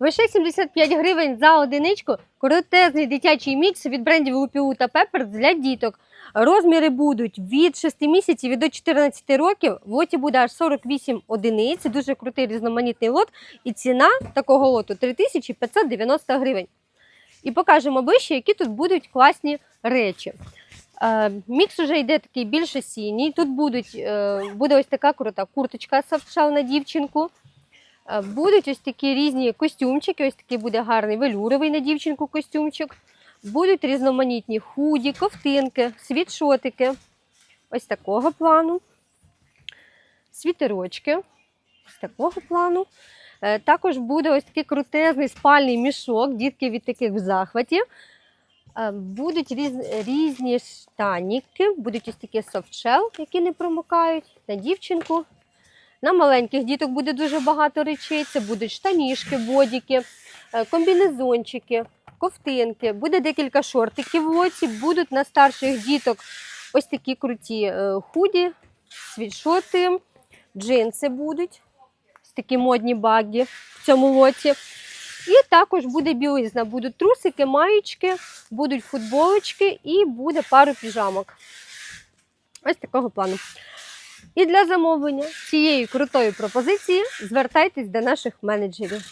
Лише 75 гривень за одиничку. Коротезний дитячий мікс від брендів УПУ та Пепер для діток. Розміри будуть від 6 місяців і до 14 років. В лоті буде аж 48 одиниць. Дуже крутий різноманітний лот. І ціна такого лоту 3590 гривень. І покажемо ближче, які тут будуть класні речі. Е, Мікс уже йде такий більш осінній. Тут будуть, е, буде ось така крута курточка софтшел на дівчинку. Е, Будуть ось такі різні костюмчики. Ось такий буде гарний велюровий на дівчинку костюмчик. Будуть різноманітні худі, ковтинки, світшотики. Ось такого плану. Світерочки. Ось такого плану. Е, Також буде ось такий крутезний спальний мішок. Дітки від таких в захваті. Е, Будуть різ- різні штаніки, будуть ось такі софтшел, які не промокають на дівчинку. На маленьких діток буде дуже багато речей. Це будуть штанішки, бодіки, е, комбінезончики, ковтинки. Буде декілька шортиків в лоці. Будуть на старших діток ось такі круті е, худі, світшоти, джинси будуть. Ось такі модні баги в цьому лоті. І також буде білизна. Будуть трусики, маєчки, будуть футболочки і буде пару піжамок. Ось такого плану. І для замовлення цієї крутої пропозиції звертайтесь до наших менеджерів.